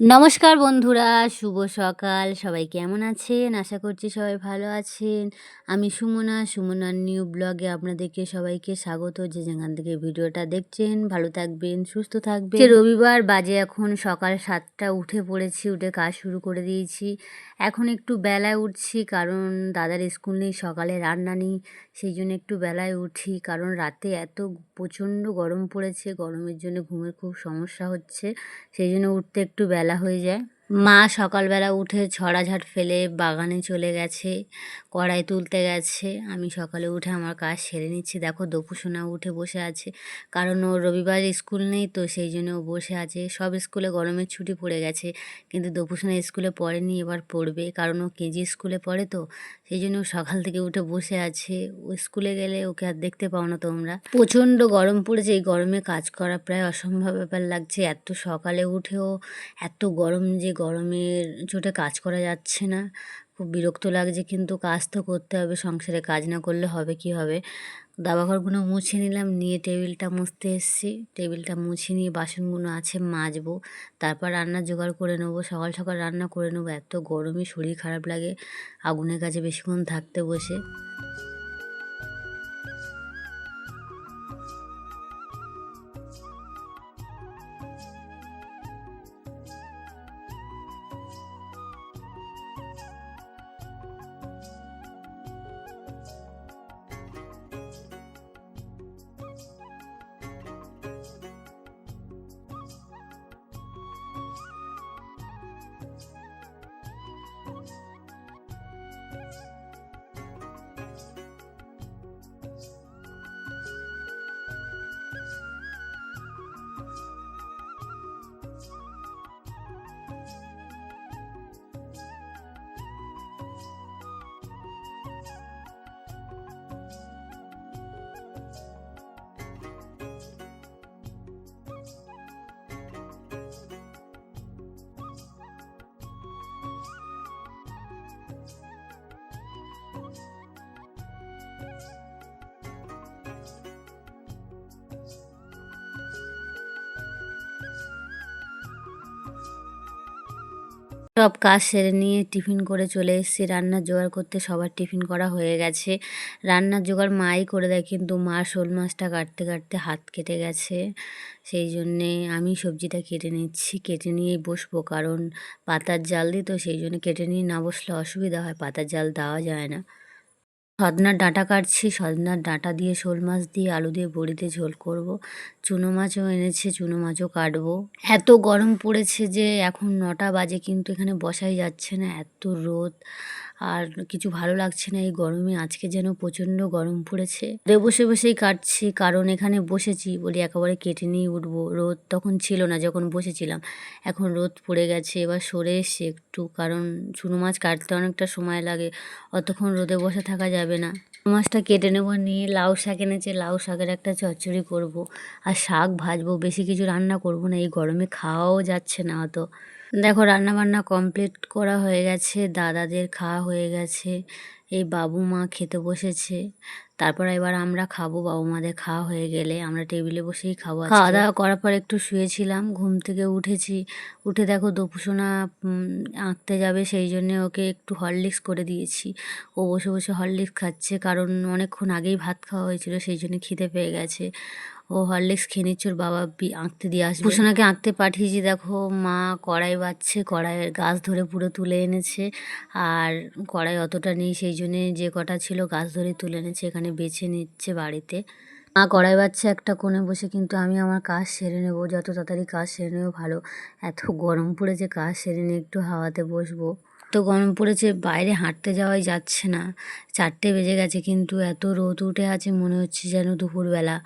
নমস্কার বন্ধুরা শুভ সকাল। সবাই কেমন আছেন? আশা করছি সবাই ভালো আছেন। আমি সুমনা সুমনার নিউ ব্লগে আপনাদেরকে সবাইকে স্বাগত। যে যেখান থেকে ভিডিওটা দেখছেন ভালো থাকবেন সুস্থ থাকবেন। রবিবার বাজে এখন সকাল সাতটা উঠে পড়েছি উঠে কাজ শুরু করে দিয়েছি। এখন একটু বেলায় উঠছি কারণ দাদার স্কুল নেই সকালে রান্না নেই সেই জন্য একটু বেলায় উঠি। কারণ রাতে এত প্রচণ্ড গরম পড়েছে গরমের জন্য ঘুমের খুব সমস্যা হচ্ছে। সেই জন্য উঠতে একটু বেলা হয়ে যায়। মা সকালবেলা উঠে ঝড়াঝাট ফেলে বাগানে চলে গেছে, কড়াই তুলতে গেছে। আমি সকালে উঠে আমার কাজ সেরে নিচ্ছি। দেখো দপুসোনা উঠে বসে আছে। কারণ ওর রবিবার স্কুল নেই, তো সেই জন্য ও বসে আছে। সব স্কুলে গরমের ছুটি পড়ে গেছে, কিন্তু দপুসোনা স্কুলে পড়েনি, এবার পড়বে। কারণ ও কেজি স্কুলে পড়ে তো, সেই জন্য ও সকাল থেকে উঠে বসে আছে। ও স্কুলে গেলে ওকে আর দেখতে পাও না তোমরা। প্রচণ্ড গরম পড়েছে, এই গরমে কাজ করা প্রায় অসম্ভব ব্যাপার লাগছে। এত সকালে উঠেও, এত গরম যে গরমের চোটে কাজ করা যাচ্ছে না। খুব বিরক্ত লাগছে কিন্তু কাজ তো করতে হবে, সংসারে কাজ না করলে হবে কি হবে? দাবাঘরগুলো মুছে নিলাম, নিয়ে টেবিলটা মুছতে এসেছি। টেবিলটা মুছে নিয়ে বাসনগুলো আছে, মাজবো। তারপর রান্না জোগাড় করে নেব, সকাল সকাল রান্না করে নেব। এত গরমে শরীর খারাপ লাগে, আগুনের কাছে বেশিক্ষণ থাকতে বসে। সব কাজ সেরে নিয়ে টিফিন করে চলে এসেছি। রান্নার জোগাড় করতে সবার টিফিন করা হয়ে গেছে। রান্নার জোগাড় মাই করে দেয়, কিন্তু মা শোল মাছটা কাটতে কাটতে হাত কেটে গেছে। সেই জন্যে আমি সবজিটা কেটে নিচ্ছি। কেটে নিয়েই বসবো, কারণ পাতার জাল দিই তো সেই জন্য কেটে নিয়ে না বসলে অসুবিধা হয়, পাতার জাল দেওয়া যায় না। সজনার ডাঁটা কাটছি, সজনার ডাঁটা দিয়ে শোল মাছ দিয়ে আলু দিয়ে বড়িতে ঝোল করব। চুনো মাছও এনেছে, চুনো মাছও কাটবো। এত গরম পড়েছে যে এখন নটা বাজে কিন্তু এখানে বসাই যাচ্ছে না, এত রোদ। আর কিছু ভালো লাগছে না এই গরমে, আজকে যেন প্রচণ্ড গরম পড়েছে। রে বসে বসেই কাটছি, কারণ এখানে বসেছি বলি একেবারে কেটে নিয়ে উঠবো। রোদ তখন ছিল না যখন বসেছিলাম, এখন রোদ পড়ে গেছে, এবার সরে এসছি একটু, কারণ চুনো মাছ কাটতে অনেকটা সময় লাগে। অতক্ষণ রোদে বসে থাকা যাবে না। মাছটা কেটে নেব, নিয়ে লাউ শাক এনেছে, লাউ শাকের একটা চচ্চড়ি করব। আর শাক ভাজবো, বেশি কিছু রান্না করব না, এই গরমে খাওয়াও যাচ্ছে না অত। দেখো রান্না বান্না কমপ্লিট করা হয়ে গেছে, দাদাদের খাওয়া হয়ে গেছে। এই বাবু মা খেতে বসেছে। তারপর এবার আমরা খাব, বাবু মাদের খাওয়া হয়ে গেলে। আমরা টেবিলে বসেই খাব খাওয়া দাওয়া করার পর একটু শুয়েছিলাম, ঘুম থেকে উঠেছি। উঠে দেখো দপুসোনা আঁকতে যাবে, সেই জন্য ওকে একটু হরলিক্স করে দিয়েছি। ও বসে বসে হরলিক্স খাচ্ছে, কারণ অনেকক্ষণ আগেই ভাত খাওয়া হয়েছিল, সেই জন্য খিদে পেয়ে গেছে। ও হরলিক্স খেয়ে নিচ্ছে, ওর বাবা আঁকতে দিয়ে আসবে। ভূষণাকে আঁকতে পাঠিয়েছি, দেখো, মা কড়াই বাচ্ছে কড়াইয়ের গাছ ধরে পুরো তুলে এনেছে। আর কড়াই অতটা নেই, সেই জন্যে যে কটা ছিল গাছ ধরে তুলে এনেছে, এখানে বেছে নিচ্ছে বাড়িতে। মা কড়াই বাচ্ছে একটা কোণে বসে, কিন্তু আমি আমার কাজ সেরে নেব, যত তাড়াতাড়ি কাজ সেরে নেব ভালো। এত গরম পড়েছে, কাজ সেরে নিয়ে একটু হাওয়াতে বসবো। তো গরম পড়েছে, বাইরে হাঁটতে যাওয়াই যাচ্ছে না। চারটে বেজে গেছে, কিন্তু এত রোদ উঠে আছে, মনে হচ্ছে যেন দুপুরবেলা।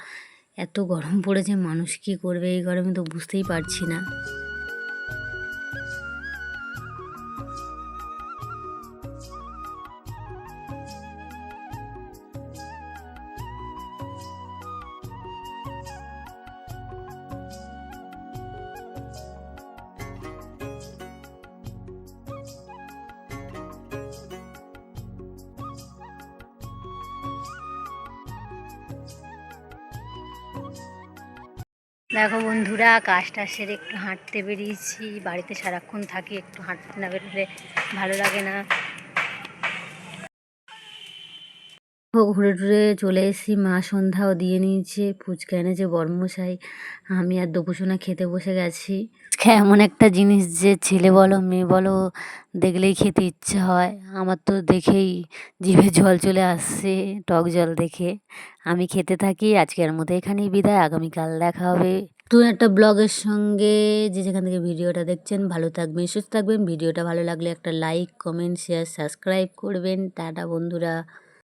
এত গরম পড়েছে মানুষ কি করবে এই গরমে তো বুঝতেই পারছি না। দেখো বন্ধুরা, কাজটা সেরে একটু হাঁটতে বেরিয়েছি। বাড়িতে সারাক্ষণ থাকি, একটু হাঁটতে না বেরোলে ভালো লাগে না। ঘুরে টুরে চলে এসেছি, মা সন্ধ্যাও দিয়ে নিয়েছে ফুচকা এনেছে বর্মশাই। আমি আর দুপুসোনা খেতে বসে গেছি। এমন একটা জিনিস যে ছেলে বলো, মেয়ে বলো, দেখলেই খেতে ইচ্ছে হয়। আমার তো দেখেই জিভে জল চলে আসছে, টক জল দেখে। আমি খেতে থাকি, আজকের মতো এখানেই বিদায়, আগামীকাল দেখা হবে। নতুন একটা ব্লগের সঙ্গে, যে যেখান থেকে ভিডিওটা দেখছেন, ভালো থাকবেন, সুস্থ থাকবেন। ভিডিওটা ভালো লাগলে একটা লাইক, কমেন্ট, শেয়ার, সাবস্ক্রাইব করবেন। টাটা বন্ধুরা।